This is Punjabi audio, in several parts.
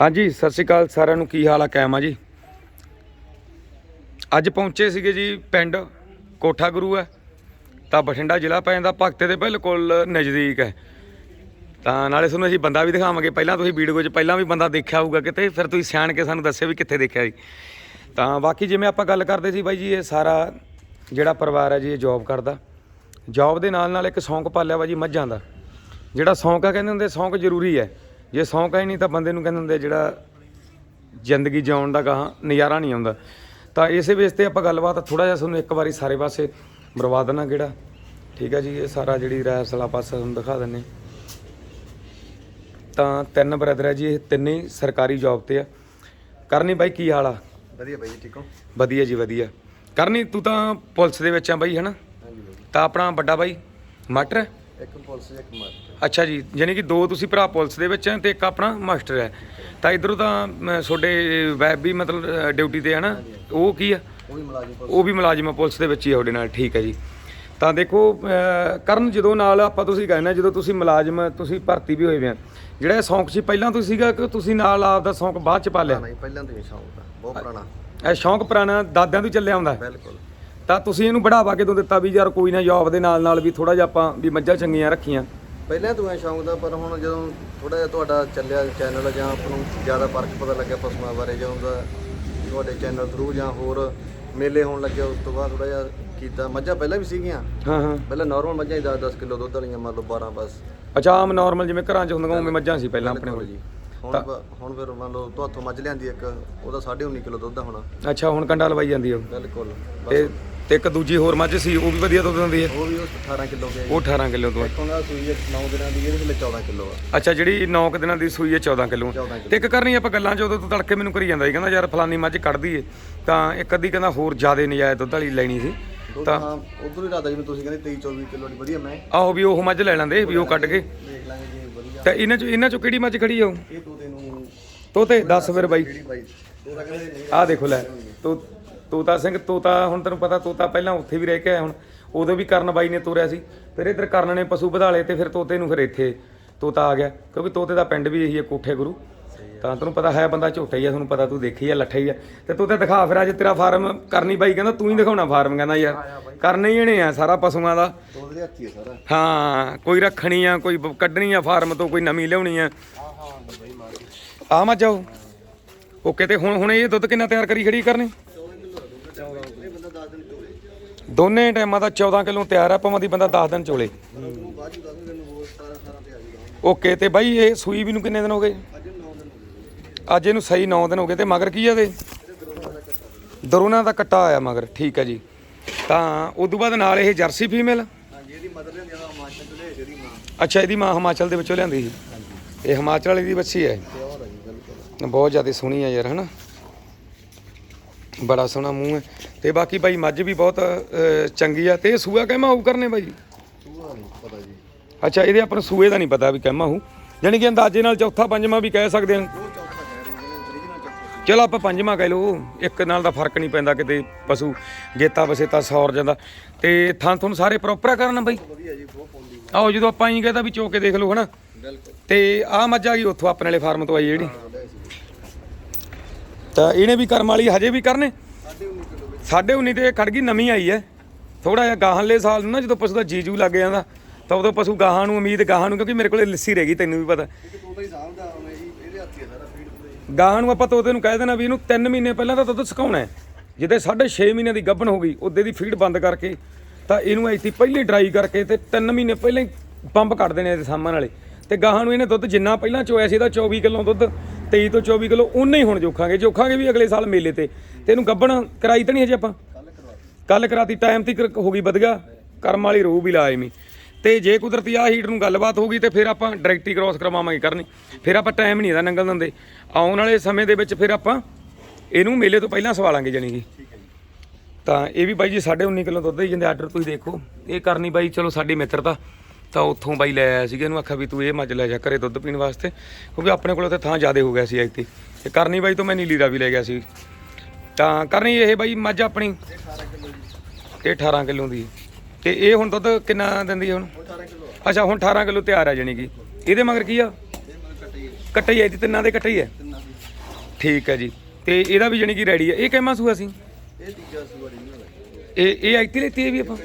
ਹਾਂਜੀ, ਸਤਿ ਸ਼੍ਰੀ ਅਕਾਲ ਸਾਰਿਆਂ ਨੂੰ। ਕੀ ਹਾਲ ਆ? ਕਾਇਮ ਆ ਜੀ। ਅੱਜ ਪਹੁੰਚੇ ਸੀਗੇ ਜੀ ਪਿੰਡ ਕੋਠਾ ਗੁਰੂ ਹੈ। ਤਾਂ ਬਠਿੰਡਾ ਜ਼ਿਲ੍ਹਾ ਪੈ ਜਾਂਦਾ, ਭਗਤੇ ਦੇ ਬਿਲਕੁਲ ਨਜ਼ਦੀਕ ਹੈ। ਤਾਂ ਨਾਲੇ ਤੁਹਾਨੂੰ ਅਸੀਂ ਬੰਦਾ ਵੀ ਦਿਖਾਵਾਂਗੇ। ਪਹਿਲਾਂ ਤੁਸੀਂ ਵੀਡੀਓ 'ਚ ਪਹਿਲਾਂ ਵੀ ਬੰਦਾ ਦੇਖਿਆ ਹੋਊਗਾ ਕਿਤੇ, ਫਿਰ ਤੁਸੀਂ ਸਿਆਣ ਕੇ ਸਾਨੂੰ ਦੱਸਿਓ ਵੀ ਕਿੱਥੇ ਦੇਖਿਆ ਜੀ। ਤਾਂ ਬਾਕੀ ਜਿਵੇਂ ਆਪਾਂ ਗੱਲ ਕਰਦੇ ਸੀ ਬਾਈ ਜੀ, ਇਹ ਸਾਰਾ ਜਿਹੜਾ ਪਰਿਵਾਰ ਹੈ ਜੀ, ਇਹ ਜੌਬ ਕਰਦਾ। ਜੌਬ ਦੇ ਨਾਲ ਨਾਲ ਇੱਕ ਸ਼ੌਂਕ ਪਾਲਿਆ ਵਾ ਜੀ ਮੱਝਾਂ ਦਾ। ਜਿਹੜਾ ਸ਼ੌਂਕ ਆ, ਕਹਿੰਦੇ ਹੁੰਦੇ ਸ਼ੌਂਕ ਜ਼ਰੂਰੀ ਹੈ। ਜੇ ਸ਼ੌਂਕ ਹੈ ਨਹੀਂ ਤਾਂ ਬੰਦੇ ਨੂੰ ਕਹਿੰਦੇ ਹੁੰਦੇ ਜਿਹੜਾ ਜ਼ਿੰਦਗੀ ਜਿਉਣ ਦਾ ਗਾਹਾਂ ਨਜ਼ਾਰਾ ਨਹੀਂ ਆਉਂਦਾ। ਤਾਂ ਇਸੇ ਬੇਸ ਤੇ ਆਪਾਂ ਗੱਲਬਾਤ ਥੋੜਾ ਜਿਹਾ ਤੁਹਾਨੂੰ ਇੱਕ ਵਾਰੀ ਸਾਰੇ ਪਾਸੇ ਮਰਵਾ ਦੇਣਾ ਕਿਹੜਾ ਠੀਕ ਹੈ ਜੀ ਇਹ ਸਾਰਾ ਜਿਹੜੀ ਰੈਸਲਾ ਪਾਸਾ ਤੁਹਾਨੂੰ ਦਿਖਾ ਦਿੰਨੇ। ਤਾਂ ਤਿੰਨ ਬ੍ਰਦਰ ਹੈ ਜੀ ਇਹ ਤਿੰਨੇ ਸਰਕਾਰੀ ਜੌਬ ਤੇ ਆ। ਕਰਨੀ ਬਾਈ ਕੀ ਹਾਲ ਆ? ਵਧੀਆ ਬਾਈ ਠੀਕ ਹੋ? ਵਧੀਆ ਜੀ ਵਧੀਆ। ਕਰਨੀ ਤੂੰ ਤਾਂ ਪੁਲਿਸ ਦੇ ਵਿੱਚ ਆ ਬਾਈ ਹਨਾ? ਤਾਂ ਆਪਣਾ ਵੱਡਾ ਬਾਈ ਮਾਸਟਰ? ਹੈ ਇੱਕ ਪੁਲਿਸ ਇੱਕ ਮਾਸਟਰ। ਅੱਛਾ ਜੀ ਯਾਨੀ ਕਿ ਦੋ ਤੁਸੀਂ ਭਰਾ ਪੁਲਿਸ ਦੇ ਵਿੱਚ ਹੈ ਤੇ ਇੱਕ ਆਪਣਾ ਮਾਸਟਰ ਹੈ। ਤਾਂ ਇਧਰੋਂ ਤਾਂ ਅਮ, ਤੁਹਾਡੇ ਵੈਬ ਵੀ ਮਤਲਬ ਡਿਊਟੀ ਤੇ ਹੈ ਨਾ? ਉਹ ਕੀ ਆ? ਉਹ ਵੀ ਮੁਲਾਜ਼ਮ ਪੁਲਿਸ ਉਹ ਵੀ ਮੁਲਾਜ਼ਮ ਆ ਪੁਲਿਸ ਦੇ ਵਿੱਚ ਹੀ ਆ ਤੁਹਾਡੇ ਨਾਲ ਠੀਕ ਹੈ ਜੀ। ਤਾਂ ਦੇਖੋ ਕਰਨ ਜਦੋਂ ਨਾਲ ਆਪਾਂ ਤੁਸੀਂ ਕਹਿੰਦੇ ਜਦੋਂ ਤੁਸੀਂ ਮੁਲਾਜ਼ਮ ਤੁਸੀਂ ਭਰਤੀ ਵੀ ਹੋਏ ਵੇ ਆ। ਜਿਹੜਾ ਇਹ ਸ਼ੌਂਕ ਸੀ ਪਹਿਲਾਂ ਤੋਂ ਸੀਗਾ ਕਿ ਤੁਸੀਂ ਨਾਲ ਆਪਦਾ ਸ਼ੌਂਕ ਬਾਅਦ ਚ ਪਾ ਲਿਆ? ਨਹੀਂ ਪਹਿਲਾਂ ਤੋਂ ਹੀ ਸ਼ੌਂਕ ਦਾ ਬਹੁਤ ਪੁਰਾਣਾ। ਇਹ ਸ਼ੌਂਕ ਪੁਰਾਣਾ ਦਾਦਿਆਂ ਤੋਂ ਚੱਲਿਆ ਆਉਂਦਾ? ਬਿਲਕੁਲ। ਤਾਂ ਤੁਸੀਂ ਇਹਨੂੰ ਬੜਾਵਾ ਕਿਦੋਂ ਦਿੱਤਾ ਵੀ ਯਾਰ ਕੋਈ ਨਾ ਜੌਬ ਦੇ ਨਾਲ ਨਾਲ ਵੀ ਥੋੜਾ ਜਿਹਾ ਆਪਾਂ ਵੀ ਮੱਝਾਂ ਚੰਗੀਆਂ ਰੱਖੀਆਂ। ਪਹਿਲਾਂ ਤੋਂ ਹੈ ਸ਼ੌਂਕ ਦਾ ਪਰ ਹੁਣ ਜਦੋਂ ਥੋੜਾ ਜਿਹਾ ਤੁਹਾਡਾ ਚੱਲਿਆ ਚੈਨਲ ਜਾਂ ਆਪ ਨੂੰ ਜ਼ਿਆਦਾ ਫ਼ਰਕ ਪਤਾ ਲੱਗਿਆ ਪਸ਼ੂਆਂ ਬਾਰੇ ਜਦੋਂ ਦਾ ਤੁਹਾਡੇ ਚੈਨਲ ਥਰੂ ਜਾਂ ਹੋਰ ਮੇਲੇ ਹੋਣ ਲੱਗੇ ਉਸ ਤੋਂ ਬਾਅਦ ਥੋੜਾ ਜਿਹਾ ਕੀਤਾ। ਮੱਝਾਂ ਪਹਿਲਾਂ ਵੀ ਸੀਗੀਆਂ। ਹਾਂ ਹਾਂ। ਪਹਿਲਾਂ ਨਾਰਮਲ ਮੱਝਾਂ ਹੀ 10 10 ਕਿਲੋ ਦੁੱਧ ਵਾਲੀਆਂ ਮੰਨ ਲਓ 12 ਬਸ। ਅੱਛਾ ਆਮ ਨਾਰਮਲ ਜਿਵੇਂ ਘਰਾਂ 'ਚ ਹੁੰਦੀਆਂ ਉਵੇਂ ਮੱਝਾਂ ਸੀ ਪਹਿਲਾਂ ਆਪਣੇ ਕੋਲ। ਜੀ। ਹੁਣ ਫਿਰ ਮੰਨ ਲਓ ਤੁਹਾਥੋਂ ਮੱਝ ਲਿਆਂਦੀ ਇੱਕ ਉਹਦਾ 19.5 ਕਿਲੋ ਦੁੱਧ ਆ ਹੁਣ। ਅੱਛਾ ਹੁਣ ਕੰਡਾ ਲਵਾਈ ਜਾਂਦੀ ਉਹ। ਬਿਲਕੁਲ। ਤੇ ਤੇ ਇੱਕ ਦੂਜੀ ਹੋਰ ਮੱਝ ਸੀ ਉਹ ਵੀ ਵਧੀਆ ਦੁੱਧ ਦਿੰਦੀ ਹੈ। ਉਹ ਵੀ ਉਸ 18 ਕਿਲੋ ਗਿਆ ਉਹ 18 ਕਿਲੋ ਤੋਂ ਇੱਕ ਉਹਨਾਂ ਸੂਈ 9 ਦਿਨਾਂ ਦੀ ਇਹਦੇ ਵਿੱਚ 14 ਕਿਲੋ ਆ। ਅੱਛਾ ਜਿਹੜੀ 9 ਕੁ ਦਿਨਾਂ ਦੀ ਸੂਈ ਹੈ 14 ਕਿਲੋ। 14 ਕਿਲੋ। ਤੇ ਇੱਕ ਕਰਨੀ ਆਪਾਂ ਗੱਲਾਂ ਉਦੋਂ ਤੋਂ ਤੜਕੇ ਮੈਨੂੰ ਕਰੀ ਜਾਂਦਾ ਸੀ ਕਹਿੰਦਾ ਯਾਰ ਫਲਾਨੀ ਮੱਝ ਕੱਢਦੀ ਏ ਤਾਂ ਇੱਕ ਅੱਧੀ ਕਹਿੰਦਾ ਹੋਰ ਜ਼ਿਆਦੇ ਨਜਾਇਜ਼ ਦੁੱਧ ਵਾਲੀ ਲੈਣੀ ਸੀ। ਦੁੱਧ ਹਾਂ ਉਧਰ ਹੀ ਰਾਦਾ ਜਿਵੇਂ ਤੁਸੀਂ ਕਹਿੰਦੇ 23 24 ਕਿਲੋ ਦੀ ਵਧੀਆ ਮੈਂ ਆਹੋ ਵੀ ਉਹ ਮੱਝ ਲੈ ਲੈਂਦੇ ਵੀ ਉਹ ਕੱਢ ਕੇ। ਦੇਖ ਲਾਂਗੇ ਜੀ ਵਧੀਆ। ਤੇ ਇਹਨਾਂ 'ਚ ਇਹਨਾਂ 'ਚੋਂ ਕਿਹੜੀ ਮੱਝ ਖੜੀ ਆ ਉਹ? ਇਹ ਤੋਤੇ ਨੂੰ ਤੋਤੇ ਦੱਸ ਫਿਰ ਬਾਈ। ਕਿਹੜੀ ਬਾਈ? ਤੋਤਾ ਕਹਿੰਦੇ ਨਹੀਂ ਆਹ ਦੇਖੋ ਲੈ ਤੋ ਤੋਤਾ ਸਿੰਘ ਤੋਤਾ ਹੁਣ ਤੈਨੂੰ ਪਤਾ ਤੋਤਾ ਪਹਿਲਾਂ ਉੱਥੇ ਵੀ ਰਹਿ ਕੇ ਆਇਆ ਹੁਣ। ਉਦੋਂ ਵੀ ਕਰਨ ਬਾਈ ਨੇ ਤੋਰਿਆ ਸੀ। ਫਿਰ ਇਧਰ ਕਰਨ ਨੇ ਪਸ਼ੂ ਵਧਾਲੇ ਤੇ ਫਿਰ ਤੋਤੇ ਨੂੰ ਫਿਰ ਇੱਥੇ ਤੋਤਾ ਆ ਗਿਆ। ਕਿਉਂਕਿ ਤੋਤੇ ਦਾ ਪਿੰਡ ਵੀ ਇਹੀ ਹੈ ਕੋਠੇ ਗੁਰੂ। ਤਾਂ ਤੈਨੂੰ ਪਤਾ ਹੈ ਬੰਦਾ ਝੋਟਾ ਹੀ ਆ ਤੁਹਾਨੂੰ ਪਤਾ ਤੂੰ ਦੇਖੀ ਆ ਲੱਠਾ ਹੀ ਆ। ਤੇ ਤੋਤੇ ਦਿਖਾ ਫਿਰ ਅੱਜ ਤੇਰਾ ਫਾਰਮ ਕਰਨੀ ਬਾਈ ਕਹਿੰਦਾ ਤੂੰ ਹੀ ਦਿਖਾਉਣਾ ਫਾਰਮ ਕਹਿੰਦਾ ਯਾਰ। ਕਰਨੇ ਹੀ ਇਹਨੇ ਆ ਸਾਰਾ ਪਸ਼ੂਆਂ ਦਾ। ਹੈ ਸਾਰਾ। ਹਾਂ ਕੋਈ ਰੱਖਣੀ ਆ ਕੋਈ ਕੱਢਣੀ ਆ ਫਾਰਮ ਤੋਂ ਕੋਈ ਨਵੀਂ ਲਿਆਉਣੀ ਆ। ਆ ਮਾ ਜਾਓ ਓਕੇ ਤੇ ਹੁਣ ਹੁਣ ਇਹ ਦੁੱਧ ਕਿੰਨਾ ਤਿਆਰ ਕਰੀ ਖੜੀ ਕਰਨੀ ਇਹ ਬੰਦਾ 10 ਦਿਨ ਚੋਲੇ ਦੋਨੇ ਟਾਈਮਾਂ ਦਾ 14 ਕਿਲੋ ਤਿਆਰ ਆ, ਭਾਵੇਂ ਦੀ ਬੰਦਾ 10 ਦਿਨ ਚੋਲੇ। ਓਕੇ, ਤੇ ਬਾਈ ਇਹ ਸੂਈ ਵੀ ਨੂੰ ਕਿੰਨੇ ਦਿਨ ਹੋ ਗਏ? ਅੱਜ ਇਹਨੂੰ ਸਹੀ 9 ਦਿਨ ਹੋ ਗਏ, ਤੇ ਮਗਰ ਕੀ ਆ ਇਹਦੇ? ਦਰੋਨਾ ਦਾ ਕੱਟਾ ਆਇਆ ਮਗਰ, ਠੀਕ ਹੈ ਜੀ। ਤਾਂ ਉਦੋਂ ਬਾਅਦ ਨਾਲ ਇਹ ਜਰਸੀ ਫੀਮੇਲ? ਅੱਛਾ, ਇਹਦੀ ਮਾਂ ਹਿਮਾਚਲ ਦੇ ਵਿੱਚੋਂ ਲਿਆਂਦੀ ਸੀ। ਇਹ ਹਿਮਾਚਲ ਵਾਲੀ ਦੀ ਬੱਚੀ ਹੈ। ਬਹੁਤ ਜ਼ਿਆਦਾ ਸੋਹਣੀ ਆ ਯਾਰ, ਹਨਾ? ਬੜਾ ਸੋਹਣਾ ਮੂੰਹ ਹੈ। ਤੇ ਬਾਕੀ ਬਾਈ ਮੱਝ ਵੀ ਬਹੁਤ ਅਹ, ਚੰਗੀ ਆ। ਤੇ ਇਹ ਸੂਆ ਕਹਿਮਾ ਹੋਊ ਕਰਨੇ ਬਾਈ? ਸੂਆ ਨਹੀਂ ਪਤਾ ਜੀ। ਅੱਛਾ ਇਹਦੇ ਆਪਾਂ ਨੂੰ ਸੂਏ ਦਾ ਨਹੀਂ ਪਤਾ ਵੀ ਕਹਿਮਾ ਹੋਊ। ਜਾਣੀ ਕਿ ਅੰਦਾਜ਼ੇ ਨਾਲ ਚੌਥਾ ਪੰਜਵਾਂ ਵੀ ਕਹਿ ਸਕਦੇ ਹਾਂ ਉਹ ਚੌਥਾ ਕਹਿ ਰਹੇ ਨੇ original ਚੌਥਾ ਚਲੋ ਆਪਾਂ ਪੰਜਵਾਂ ਕਹਿ ਲਓ। ਇੱਕ ਨਾਲ ਦਾ ਫ਼ਰਕ ਨਹੀਂ ਪੈਂਦਾ ਕਿਤੇ ਪਸ਼ੂ ਗੇਤਾ ਬਸੇਤਾ ਸੌਰ ਜਾਂਦਾ। ਤੇ ਥਾਂ ਤੁਹਾਨੂੰ ਸਾਰੇ ਪ੍ਰੋਪਰ ਆ ਕਰਨਾ ਬਾਈ? ਵਧੀਆ ਜੀ ਬਹੁਤ ਪੌਂਦੀ। ਆਓ ਜਦੋਂ ਆਪਾਂ ਹੀ ਕਹਦਾ ਵੀ ਚੋ ਕੇ ਦੇਖ ਲਓ ਹਨਾ? ਬਿਲਕੁਲ। ਤੇ ਆਹ ਮੱਝ ਆ ਗਈ ਉੱਥੋਂ ਆਪਣੇ ਵਾਲੇ ਫਾਰਮ ਤੋਂ ਆਈ ਜਿਹੜੀ। ਤਾਂ ਇਹਨੇ ਵੀ ਕਰਮ ਵਾਲੀ ਹਜੇ ਵੀ ਕਰਨੇ। ਸਾਡੇ 19 ਕਿਲੋ ਵਿੱਚ ਸਾਢੇ 19 ਤੇ ਇਹ ਖੜ ਗਈ, ਨਵੀਂ ਆਈ ਹੈ। ਥੋੜਾ ਜਿਹਾ ਗਾਹਲੇ ਸਾਲ ਨੂੰ ਨਾ, ਜਦੋਂ ਪਸ਼ੂ ਦਾ ਜੀਜੂ ਲੱਗ ਜਾਂਦਾ, ਤਾਂ ਉਦੋਂ ਪਸ਼ੂ ਗਾਹਾਂ ਨੂੰ, ਉਮੀਦ ਗਾਹਾਂ ਨੂੰ, ਕਿਉਂਕਿ ਮੇਰੇ ਕੋਲੇ ਲੱਸੀ ਰਹਿ ਗਈ, ਤੈਨੂੰ ਵੀ ਪਤਾ। ਗਾਹਾਂ ਨੂੰ ਆਪਾਂ ਤੋਤੇ ਨੂੰ ਕਹਿ ਦੇਣਾ ਵੀ ਇਹਨੂੰ 3 ਮਹੀਨੇ ਪਹਿਲਾਂ ਤਾਂ ਦੁੱਧ ਸੁਕਾਉਣਾ ਹੈ। ਜਿਹਦੇ 6.5 ਮਹੀਨੇ ਦੀ ਗੱਭਣ ਹੋ ਗਈ, ਉਹਦੇ ਦੀ ਫੀਡ ਬੰਦ ਕਰਕੇ, ਤਾਂ ਇਹਨੂੰ ਐਤੀ ਪਹਿਲੇ ਡਰਾਈ ਕਰਕੇ ਤੇ 3 ਮਹੀਨੇ ਪਹਿਲਾਂ ਹੀ ਪੰਪ ਕੱਢ ਦੇਣੇ ਇਹਦੇ ਸਾਹਮਣ ਵਾਲੇ। ਤੇ ਗਾਹਾਂ ਨੂੰ ਇਹਨੇ ਦੁੱਧ ਜਿੰਨਾ ਪਹਿਲਾਂ ਚੋਇਆ ਸੀ, ਇਹਦਾ 24 ਕਿਲੋ ਦੁੱਧ। 23 ਤੋਂ 24 ਕਿਲੋ ਉਨਾ ਹੀ ਹੁਣ ਜੋਖਾਂਗੇ। ਜੋਖਾਂਗੇ ਵੀ ਅਗਲੇ ਸਾਲ ਮੇਲੇ ਤੇ। ਤੇ ਇਹਨੂੰ ਗੱਭਣ ਕਰਾਈ ਤਾਂ ਨਹੀਂ ਹਜੇ ਆਪਾਂ? ਕੱਲ ਕਰਾਤੀ। ਟਾਈਮ ਤੱਕ ਹੋ ਗਈ ਵਧੀਆ। ਕਰਮ ਵਾਲੀ ਰੂਹ ਵੀ ਲਾਇਮੀ ਤੇ ਜੇ ਕੁਦਰਤੀ ਆ ਹੀਟ ਨੂੰ ਗੱਲਬਾਤ ਹੋ ਗਈ ਤੇ ਫਿਰ ਆਪਾਂ ਡਾਇਰੈਕਟ ਹੀ ਕ੍ਰਾਸ ਕਰਵਾਵਾਂਗੇ ਕਰਨੀ। ਫਿਰ ਆਪਾਂ ਟਾਈਮ ਨਹੀਂ ਇਹਦਾ ਨੰਗਲ ਦਿੰਦੇ। ਆਉਣ ਵਾਲੇ ਸਮੇਂ ਦੇ ਵਿੱਚ ਫਿਰ ਆਪਾਂ ਇਹਨੂੰ ਮੇਲੇ ਤੋਂ ਪਹਿਲਾਂ ਸਵਾਲਾਂਗੇ ਜਾਣੀ ਕਿ। ਤਾਂ ਇਹ ਵੀ ਬਾਈ ਜੀ 19.5 ਕਿਲੋ ਦੁੱਧ ਹੀ ਜਾਂਦੇ। ਆਰਡਰ ਤੁਸੀਂ ਦੇਖੋ। ਇਹ ਕਰਨੀ ਬਾਈ, ਚਲੋ ਸਾਡੀ ਮਿੱਤਰਤਾ ਤਾਂ ਉੱਥੋਂ ਬਾਈ ਲੈ ਆਇਆ ਸੀਗਾ, ਇਹਨੂੰ ਆਖਿਆ ਵੀ ਤੂੰ ਇਹ ਮੱਝ ਲੈ ਜਾ ਘਰੇ ਦੁੱਧ ਪੀਣ ਵਾਸਤੇ, ਕਿਉਂਕਿ ਆਪਣੇ ਕੋਲ ਤਾਂ ਥਾਂ ਜ਼ਿਆਦਾ ਹੋ ਗਿਆ ਸੀ ਇੱਥੇ। ਤੇ ਕਰਨੀ ਬਾਈ ਤੋਂ ਮੈਂ ਨੀਲੀ ਦਾ ਵੀ ਲੈ ਗਿਆ ਸੀ। ਤਾਂ ਕਰਨੀ ਇਹ ਬਾਈ ਮੱਝ ਆਪਣੀ? ਇਹ 18 ਕਿਲੋ ਦੀ। ਤੇ ਇਹ ਹੁਣ ਦੁੱਧ ਕਿੰਨਾ ਦਿੰਦੀ ਹੁਣ? ਅੱਛਾ, ਹੁਣ 18 ਕਿਲੋ ਤਿਆਰ ਆ ਜਾਣੀ ਕਿ। ਇਹਦੇ ਮਗਰ ਕੀ ਆ? ਇਹ ਹੀ ਹੈ ਜੀ ਤਿੰਨਾਂ ਦੇ ਕੱਟਾ ਹੈ ਠੀਕ ਹੈ ਜੀ। ਤੇ ਇਹਦਾ ਵੀ ਜਾਣੀ ਕਿ ਰੈਡੀ ਹੈ ਇਹ ਕਹਿਮਾ ਸੂਆ ਸੀ? ਇਹ ਤੀਜਾ ਸੂਆ original ਇਹ ਇਹ ਇੱਥੇ ਲੈਤੀ ਹੈ ਵੀ ਆਪਾਂ?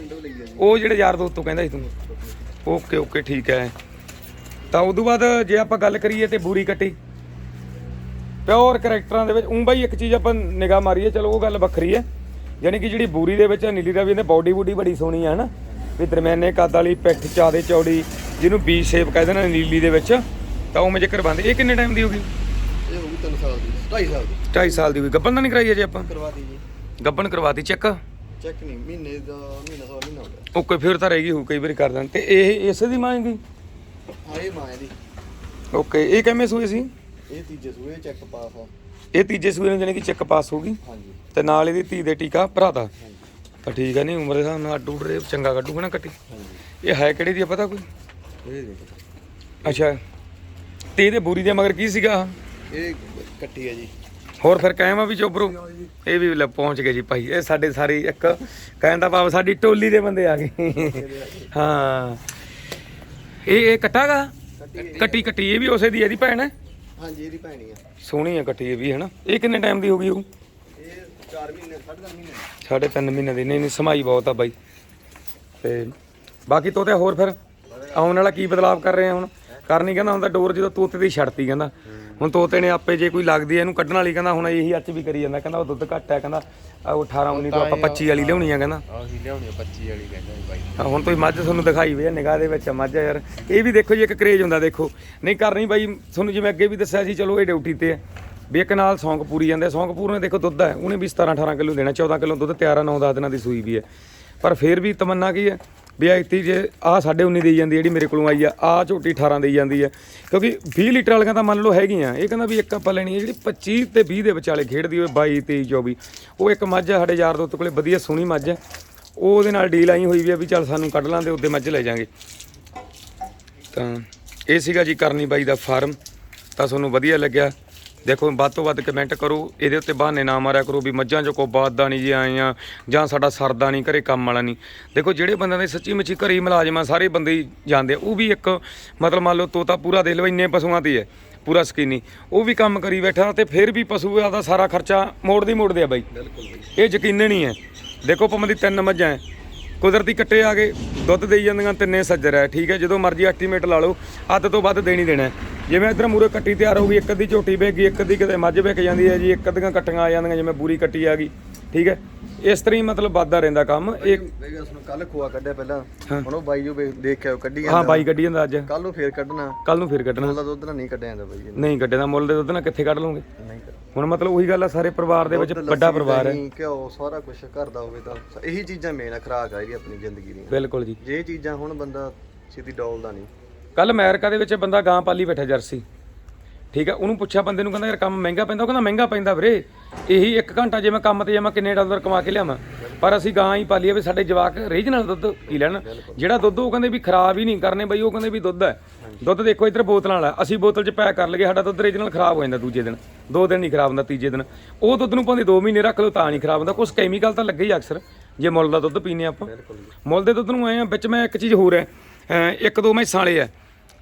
ਉਹ ਜਿਹੜੇ ਯਾਰ ਦੋਸਤ ਕਹਿੰਦਾ ਸੀ ਤੂੰ। ਓਕੇ ਓਕੇ ਠੀਕ ਹੈ। ਤਾਂ ਉਦੋਂ ਬਾਅਦ ਜੇ ਆਪਾਂ ਗੱਲ ਕਰੀਏ ਤੇ ਬੂਰੀ ਕੱਟੀ। ਪਿਓਰ ਕੈਰੈਕਟਰਾਂ ਦੇ ਵਿੱਚ ਉਂ ਬਾਈ ਇੱਕ ਚੀਜ਼ ਆਪਾਂ ਨਿਗਾਹ ਮਾਰੀਏ ਚਲੋ ਉਹ ਗੱਲ ਵੱਖਰੀ ਹੈ। ਯਾਨੀ ਕਿ ਜਿਹੜੀ ਬੂਰੀ ਦੇ ਵਿੱਚ ਨੀਲੀ ਦਾ ਵੀ ਇਹਨੇ ਬਾਡੀ ਬੂਡੀ ਬੜੀ ਸੋਹਣੀ ਆ ਹਨਾ? ਵੀ ਦਰਮਿਆਨੇ ਕੱਦ ਵਾਲੀ ਪਿੱਠ ਚਾਦੇ ਚੌੜੀ ਜਿਹਨੂੰ ਬੀ ਸ਼ੇਪ ਕਹਿੰਦੇ ਨੇ ਨੀਲੀ ਦੇ ਵਿੱਚ ਤਾਂ ਉਹ ਜ਼ਿਕਰ ਬੰਦ ਇਹ ਕਿੰਨੇ ਟਾਈਮ ਦੀ ਹੋਗੀ ਇਹ ਹੋ ਗਈ 3 ਸਾਲ ਦੀ 2.5 ਸਾਲ ਦੀ। 2.5 ਸਾਲ ਦੀ ਹੋਈ ਗੱਬਨ ਤਾਂ ਨਹੀਂ ਕਰਾਈ ਅਜੇ ਆਪਾਂ? ਕਰਵਾ ਦੀ ਜੀ ਗੱਬਨ ਕਰਵਾਤੀ ਚੈੱਕ। ਚੈੱਕ ਨਹੀਂ ਮਹੀਨੇ ਦਾ ਮਹੀਨਾ ਸਵਾ ਮਹੀਨਾ ਹੋ ਗਿਆ। ਓਕੇ ਫਿਰ ਤਾਂ ਰਹੇਗੀ ਹੋ ਕਈ ਵਾਰੀ ਕਰ ਦਾਂ ਤੇ ਇਹ ਇਸੇ ਦੀ ਮਾਂ ਹੈਗੀ? ਹਾਂ ਇਹ ਮਾਂ ਹੈ ਦੀ ਓਕੇ ਇਹ ਕਿਵੇਂ ਸੂਈ ਸੀ? ਇਹ ਤੀਜੇ ਸੂਏ ਚੈੱਕ ਪਾਸ ਆ। ਇਹ ਤੀਜੇ ਸੂਏ ਨੂੰ ਜਾਣੀ ਕਿ ਚੈੱਕ ਪਾਸ ਹੋ ਗਈ? ਹਾਂਜੀ। ਤੇ ਨਾਲ ਇਹਦੀ ਧੀ ਦੇ ਟੀਕਾ ਭਰਾ ਦਾ? ਤਾਂ ਠੀਕ ਹੈ ਨਹੀਂ ਉਮਰ ਦੇ ਹਿਸਾਬ ਨਾਲ ਅੱਡੂ ਰੇ ਚੰਗਾ ਕੱਢੂਗਾ ਨਾ ਕੱਟੀ? ਹਾਂਜੀ। ਇਹ ਹੈ ਕਿਹੜੇ ਦੀ ਆ ਪਤਾ ਕੋਈ? ਇਹ ਦੇਖੋ ਅੱਛਾ। ਤੇ ਇਹਦੇ ਬੂਰੀ ਦੇ ਮਗਰ ਕੀ ਸੀਗਾ? ਇਹ ਕੱਟੀ ਹੈ ਜੀ। ਹੋਰ ਫਿਰ ਆ ਵੀ ਚੋਬਰੋ ਇਹ ਵੀ ਲੈ ਪਹੁੰਚ ਗਏ ਜੀ ਭਾਈ। ਇਹ ਸਾਡੇ ਸਾਰੇ ਇੱਕ ਕਹਿਣ ਦਾ ਭਾਵ ਸਾਡੀ ਟੋਲੀ ਦੇ ਬੰਦੇ ਆ ਗਏ। ਹਾਂ। ਇਹ ਇਹ ਕੱਟਾਗਾ? ਕੱਟੀ ਕੱਟੀ। ਇਹ ਵੀ ਉਸੇ ਦੀ ਇਹਦੀ ਭੈਣ? ਹੈ ਹਾਂਜੀ ਇਹਦੀ ਭੈਣੀ ਆ। ਸੋਹਣੀ ਹੈ ਕੱਟੀ ਇਹ ਵੀ ਹਨਾ? ਇਹ ਕਿੰਨੇ ਟਾਈਮ ਦੀ ਹੋ ਗਈ ਉਹ? ਇਹ 4 ਮਹੀਨੇ 3.5 ਮਹੀਨੇ। ਸਾਢੇ ਤਿੰਨ ਮਹੀਨੇ ਦੀ। ਨਹੀਂ ਨਹੀਂ ਸਮਾਈ ਬਹੁਤ ਆ ਬਾਈ। ਤੇ ਬਾਕੀ ਤੋਤੇ ਹੋਰ ਫਿਰ? ਆਉਣ ਵਾਲਾ ਕੀ ਬਦਲਾਵ ਕਰ ਰਹੇ ਆ ਹੁਣ? ਕਰਨੀ ਕਹਿੰਦਾ ਹੁੰਦਾ ਡੋਰ ਜਦੋਂ ਤੋਤੇ ਦੀ ਛੱਡਤੀ ਕਹਿੰਦਾ। ਹੁਣ ਤੋਤੇ ਨੇ ਆਪੇ ਜੇ ਕੋਈ ਲੱਗਦੀ ਹੈ ਇਹਨੂੰ ਕੱਢਣ ਵਾਲੀ ਕਹਿੰਦਾ ਹੁਣ ਇਹੀ ਅੱਜ ਵੀ ਕਰੀ ਜਾਂਦਾ ਕਹਿੰਦਾ ਉਹ ਦੁੱਧ ਘੱਟ ਹੈ ਕਹਿੰਦਾ ਉਹ 18 19 ਤੋਂ ਆਪਾਂ 25 ਵਾਲੀ ਲਿਆਉਣੀ ਆ ਕਹਿੰਦਾ। ਆਹੀ ਲਿਆਉਣੀ 25 ਵਾਲੀ ਕਹਿੰਦਾ ਬਾਈ। ਹੁਣ ਤੁਸੀਂ ਮੱਝ ਤੁਹਾਨੂੰ ਦਿਖਾਈ ਵੀ ਆ ਨਿਗਾਹ ਦੇ ਵਿੱਚ ਆ ਮੱਝ ਆ ਯਾਰ। ਇਹ ਵੀ ਦੇਖੋ ਜੀ ਇੱਕ ਕਰੇਜ ਹੁੰਦਾ ਦੇਖੋ। ਨਹੀਂ ਕਰਨੀ ਬਾਈ ਤੁਹਾਨੂੰ ਜਿਵੇਂ ਅੱਗੇ ਵੀ ਦੱਸਿਆ ਸੀ ਚਲੋ ਇਹ ਡਿਊਟੀ ਤੇ ਹੈ ਵੀ ਇੱਕ ਨਾਲ ਸੌਂਕ ਪੂਰੀ ਜਾਂਦੇ ਸੌਂਕ ਪੂਰ ਨੇ ਦੇਖੋ ਦੁੱਧ ਹੈ ਉਹਨੇ ਵੀ 17 18 ਕਿਲੋ ਦੇਣਾ 14 ਕਿਲੋ ਦੁੱਧ ਤਿਆਰ ਆ 9 10 ਦਿਨਾਂ ਦੀ ਸੂਈ ਵੀ ਹੈ ਪਰ ਫਿਰ ਵੀ ਤਮੰਨਾ ਕੀ ਹੈ ਵੀ ਐਤੀ ਜੇ ਆ ਸਾਡੇ 19 ਦੇਈ ਜਾਂਦੀ ਜਿਹੜੀ ਮੇਰੇ ਕੋਲੋਂ ਆਈ ਆ ਆ ਝੋਟੀ 18 ਦੇਈ ਜਾਂਦੀ ਹੈ ਕਿਉਂਕਿ 20 ਲੀਟਰ ਵਾਲੀਆਂ ਤਾਂ ਮੰਨ ਲਓ ਹੈਗੀਆਂ, ਇਹ ਕਹਿੰਦਾ ਵੀ ਇੱਕ ਆਪਾਂ ਲੈਣੀ ਹੈ ਜਿਹੜੀ 25 ਤੇ 20 ਦੇ ਵਿਚਾਲੇ ਖੇਡਦੀ ਹੋਵੇ 22 23 24 ਉਹ ਇੱਕ ਮੱਝ ਆ, ਸਾਡੇ ਯਾਰ ਦੋਸਤ ਕੋਲੇ ਵਧੀਆ ਸੋਹਣੀ ਮੱਝ ਹੈ ਉਹ ਉਹਦੇ ਨਾਲ ਡੀਲ ਆਈ ਹੋਈ ਵੀ ਆ ਵੀ ਚੱਲ ਸਾਨੂੰ ਕੱਢ ਲਾਂਦੇ, ਉਹਦੇ ਮੱਝ ਲੈ ਜਾਾਂਗੇ। ਤਾਂ ਇਹ ਸੀਗਾ ਜੀ ਕਰਨੀ ਬਾਈ ਦਾ ਫਾਰਮ, ਤਾਂ ਤੁਹਾਨੂੰ ਵਧੀਆ ਲੱਗਿਆ। ਦੇਖੋ, ਵੱਧ ਤੋਂ ਵੱਧ ਕਮੈਂਟ ਕਰੋ, ਇਹਦੇ ਉੱਤੇ ਬਹਾਨੇ ਨਾ ਮਾਰਿਆ ਕਰੋ ਵੀ ਮੱਝਾਂ ਚੋਂ ਕੋ ਬਾਦਾ ਨਹੀਂ ਜੇ ਆਏ ਆ, ਜਾਂ ਸਾਡਾ ਸਰਦਾ ਨਹੀਂ, ਘਰੇ ਕੰਮ ਵਾਲਾ ਨਹੀਂ। ਦੇਖੋ, ਜਿਹੜੇ ਬੰਦਿਆਂ ਦੇ ਸੱਚੀ ਮੁੱਚੀ ਘਰੇ ਹੀ ਮੁਲਾਜ਼ਮ ਆ, ਸਾਰੇ ਬੰਦੇ ਹੀ ਜਾਂਦੇ ਆ। ਉਹ ਵੀ ਇੱਕ ਮਤਲਬ ਮੰਨ ਲਓ ਤੋਤਾ ਪੂਰਾ ਦੇ ਲਓ ਇੰਨੇ ਪਸ਼ੂਆਂ ਤੇ ਹੈ ਪੂਰਾ ਸਕੀਨੀ। ਉਹ ਵੀ ਕੰਮ ਕਰੀ ਬੈਠਾ ਤੇ ਫਿਰ ਵੀ ਪਸ਼ੂ ਦਾ ਸਾਰਾ ਖਰਚਾ ਮੋੜਦੀ ਮੋੜਦੇ ਆ ਬਾਈ। ਇਹ ਯਕੀਨ ਨਹੀਂ ਹੈ। ਦੇਖੋ, ਭਾਵੇਂ ਦੀ ਤਿੰਨ ਮੱਝਾਂ ਹੈ, ਕੁਦਰਤੀ ਕੱਟੇ ਆ ਗਏ ਦੁੱਧ ਦੇਈ ਜਾਂਦੀਆਂ, ਤਿੰਨੇ ਸੱਜਰ ਹੈ, ਠੀਕ ਹੈ? ਜਦੋਂ ਮਰਜ਼ੀ ਐਸਟੀਮੇਟ ਲਾ ਲਓ, ਅੱਧ ਤੋਂ ਵੱਧ ਦੇਣੀ ਦੇਣਾ ਜਿਵੇਂ ਇਧਰ ਮੂਰੇ ਕੱਟੀ ਤਿਆਰ ਹੋ ਗਈ ਇੱਕ ਅੱਧੀ ਝੋਟੀ ਵੇਚ ਗਈ ਇੱਕ ਅੱਧੀ ਕਿਤੇ ਮੱਝ ਵੇਚ ਜਾਂਦੀ ਹੈ ਜੀ ਇੱਕ ਅੱਧੀਆਂ ਕੱਟੀਆਂ ਆ ਜਾਂਦੀਆਂ ਜਿਵੇਂ ਬੂਰੀ ਕੱਟੀ ਆ ਗਈ ਠੀਕ ਹੈ? ਇਸ ਤਰ੍ਹਾਂ ਹੀ ਮਤਲਬ ਵੱਧਦਾ ਰਹਿੰਦਾ ਕੰਮ। ਇਹ ਉਸ ਨੂੰ ਕੱਲ ਖੋਆ ਕੱਢਿਆ ਪਹਿਲਾਂ। ਹੁਣ ਉਹ ਬਾਈ ਜੋ ਦੇਖ ਕੇ ਕੱਢੀ ਹਾਂ ਜਾਂਦਾ। ਬਾਈ ਕੱਢੀ ਜਾਂਦਾ ਅੱਜ। ਕੱਲ ਨੂੰ ਫੇਰ ਕੱਢਣਾ। ਕੱਲ ਨੂੰ ਫਿਰ ਕੱਢਣਾ। ਉਹਦਾ ਦੁੱਧ ਨਾਲ ਨਹੀਂ ਕੱਢਿਆ ਜਾਂਦਾ ਬਾਈ ਨਹੀਂ ਕੱਢੇ ਦਾ ਮੁੱਲ ਦੇ ਦੁੱਧ ਨਾਲ ਕਿੱਥੇ ਕੱਢ ਲਓਗੇ? ਨਹੀਂ ਹੁਣ ਮਤਲਬ ਉਹੀ ਗੱਲ ਆ ਸਾਰੇ ਪਰਿਵਾਰ ਦੇ ਵਿੱਚ ਵੱਡਾ ਪਰਿਵਾਰ ਹੈ। ਘਿਓ ਸਾਰਾ ਕੁਝ ਘਰ ਦਾ ਹੋਵੇ ਤਾਂ। ਇਹੀ ਚੀਜ਼ਾਂ ਮੇਨ ਖਰਾਕ ਆ ਇਹਦੀ ਆਪਣੀ ਜ਼ਿੰਦਗੀ ਦੀਆਂ ਬਿਲਕੁਲ ਜੀ। ਜੇ ਚੀਜ਼ਾਂ ਹੁਣ ਬੰਦਾ ਸਿੱਧੀ ਡੋਲਦਾ ਨਹੀਂ ਕੱਲ ਅਮਰੀਕਾ ਦੇ ਵਿੱਚ ਬੰਦਾ ਗਾਂ ਪਾਲੀ ਬੈਠਾ ਜਰਸੀ। ਠੀਕ ਹੈ ਉਹਨੂੰ ਪੁੱਛਿਆ ਬੰਦੇ ਨੂੰ, ਕਹਿੰਦਾ ਯਾਰ ਕੰਮ ਮਹਿੰਗਾ ਪੈਂਦਾ, ਉਹ ਕਹਿੰਦਾ ਮਹਿੰਗਾ ਪੈਂਦਾ ਵੀਰੇ। ਇਹੀ 1 ਘੰਟਾ ਜੇ ਮੈਂ ਕੰਮ ਤੇ ਜਾਵਾਂ ਕਿੰਨੇ ਡਾਲਰ ਕਮਾ ਕੇ ਲਿਆਵਾਂ। ਪਰ ਅਸੀਂ ਗਾਂ ਹੀ ਪਾਲੀਏ ਵੀ ਸਾਡੇ ਜਵਾਕ ਰੀਜਨਲ ਦੁੱਧ ਪੀ ਲੈਣ। ਜਿਹੜਾ ਦੁੱਧ ਉਹ ਕਹਿੰਦੇ ਵੀ ਖਰਾਬ ਹੀ ਨਹੀਂ ਕਰਨੇ ਬਈ, ਉਹ ਕਹਿੰਦੇ ਵੀ ਦੁੱਧ ਹੈ। ਦੁੱਧ ਦੇਖੋ ਇੱਧਰ ਬੋਤਲਾਂ ਵਾਲਾ, ਅਸੀਂ ਬੋਤਲ 'ਚ ਪੈਕ ਕਰ ਲਈਏ, ਸਾਡਾ ਦੁੱਧ ਰੀਜਨਲ ਖਰਾਬ ਹੋ ਜਾਂਦਾ ਦੂਜੇ ਦਿਨ। ਦੋ ਦਿਨ ਨਹੀਂ ਖਰਾਬ ਹੁੰਦਾ ਤੀਜੇ ਦਿਨ। ਉਹ ਦੁੱਧ ਨੂੰ ਭਾਵੇਂ 2 ਮਹੀਨੇ ਰੱਖ ਲਓ ਤਾਂ ਨਹੀਂ ਖਰਾਬ ਹੁੰਦਾ। ਕੁਝ ਕੈਮੀਕਲ ਤਾਂ ਲੱਗੇ ਹੀ ਅਕਸਰ, ਜੇ ਮੁੱਲ ਦਾ ਦੁੱਧ ਪੀਨੇ ਆਪਾਂ। ਮੁੱਲ ਦੇ ਦੁੱਧ ਨੂੰ ਆਏ ਆ, ਵਿੱਚ ਮੈਂ ਇੱਕ ਚੀਜ਼ ਹੋਰ ਹੈ ਇੱਕ ਦੋ ਮੈਸਾਂ ਵਾਲੇ ਆ।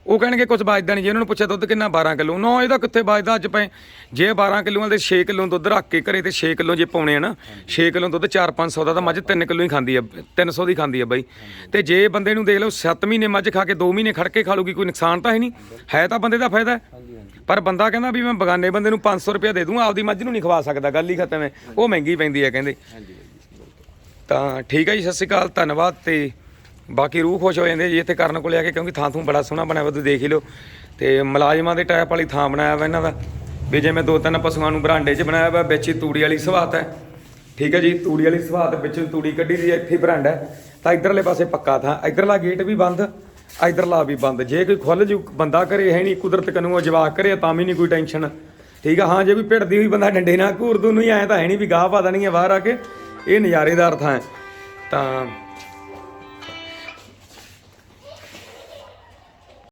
ਉਹ ਕਹਿਣਗੇ ਕੁਝ ਬਚਦਾ ਨਹੀਂ ਜੇ ਉਹਨਾਂ ਨੂੰ ਪੁੱਛਿਆ ਦੁੱਧ ਕਿੰਨਾ 12 ਕਿਲੋ। ਨਾ ਇਹਦਾ ਕਿੱਥੇ ਬਚਦਾ ਅੱਜ ਪਏ ਜੇ 12 ਕਿਲੋਆਂ ਦੇ 6 ਕਿਲੋ ਦੁੱਧ ਰੱਖ ਕੇ ਘਰੇ ਤੇ 6 ਕਿਲੋ ਜੇ ਪਾਉਣੇ ਆ ਨਾ 6 ਕਿਲੋ ਦੁੱਧ 4-500 ਦਾ ਤਾਂ ਮੱਝ 3 ਕਿਲੋ ਹੀ ਖਾਂਦੀ ਆ 300 ਦੀ ਖਾਂਦੀ ਆ ਬਾਈ। ਤੇ ਜੇ ਬੰਦੇ ਨੂੰ ਦੇਖ ਲਓ 7 ਮਹੀਨੇ ਮੱਝ ਖਾ ਕੇ 2 ਮਹੀਨੇ ਖੜ ਕੇ ਖਾ ਲੂਗੀ, ਕੋਈ ਨੁਕਸਾਨ ਤਾਂ ਹੈ ਨਹੀਂ। ਹੈ ਤਾਂ ਬੰਦੇ ਦਾ ਫਾਇਦਾ। ਪਰ ਬੰਦਾ ਕਹਿੰਦਾ ਵੀ ਮੈਂ ਬਗਾਨੇ ਬੰਦੇ ਨੂੰ 500 ਰੁਪਏ ਦੇ ਦੂੰ ਆਪਦੀ ਮੱਝ ਨੂੰ ਨਹੀਂ ਖਵਾ ਸਕਦਾ, ਗੱਲ ਹੀ ਖਤਮ ਹੈ। ਉਹ ਮਹਿੰਗੀ ਪੈਂਦੀ ਹੈ ਕਹਿੰਦੇ। ਤਾਂ ਠੀਕ ਹੈ ਜੀ, ਸਤਿ ਸ਼੍ਰੀ ਅਕਾਲ, ਧੰਨਵਾਦ ਤੇ ਬਾਕੀ ਰੂਹ ਖੁਸ਼ ਹੋ ਜਾਂਦੇ ਜੀ ਇੱਥੇ ਕਰਨ ਕੋਲੇ ਆ ਕੇ ਕਿਉਂਕਿ ਥਾਂ ਥੂ ਬੜਾ ਸੋਹਣਾ ਬਣਿਆ ਵਾ ਤੁਸੀਂ ਦੇਖ ਹੀ ਲਓ। ਤੇ ਮੁਲਾਜ਼ਮਾਂ ਦੇ ਟਾਈਪ ਵਾਲੀ ਥਾਂ ਬਣਾਇਆ ਵਾ ਇਹਨਾਂ ਦਾ। ਵੀ ਜਿਵੇਂ ਦੋ ਤਿੰਨ ਪਸ਼ੂਆਂ ਨੂੰ ਬਰਾਂਡੇ 'ਚ ਬਣਾਇਆ ਵਾ ਵਿੱਚ ਹੀ ਤੂੜੀ ਵਾਲੀ ਸਵਾਤ ਹੈ। ਠੀਕ ਹੈ ਜੀ ਤੂੜੀ ਵਾਲੀ ਸਵਾਤ ਵਿੱਚ ਤੂੜੀ ਕੱਢੀ ਦੀ ਹੈ, ਇੱਥੇ ਬਰਾਂਡਾ ਤਾਂ ਇਧਰਲੇ ਪਾਸੇ ਪੱਕਾ ਥਾਂ ਇਧਰਲਾ ਗੇਟ ਵੀ ਬੰਦ ਇਧਰਲਾ ਵੀ ਬੰਦ। ਜੇ ਕੋਈ ਖੁੱਲ ਜੂ ਬੰਦਾ ਕਰੇ ਹੈ ਨਹੀਂ ਕੁਦਰਤ ਕਨੂੰ ਜਵਾਕ ਕਰੇ ਤਾਂ ਵੀ ਨਹੀਂ ਕੋਈ ਟੈਨਸ਼ਨ ਠੀਕ ਆ ਹਾਂ ਜੇ ਵੀ ਭਿੜਦੀ ਹੋਈ ਬੰਦਾ ਡੰਡੇ ਨਾਲ ਘੂਰ ਦੂ ਹੀ ਆਇਆ ਤਾਂ ਹੈ ਨਹੀਂ ਵੀ ਗਾਹ ਪਾ ਦੇਣੀ ਹੈ ਬਾਹਰ ਆ ਕੇ। ਇਹ ਨਜ਼ਾਰੇਦਾਰ ਥਾਂ ਹੈ। ਤਾਂ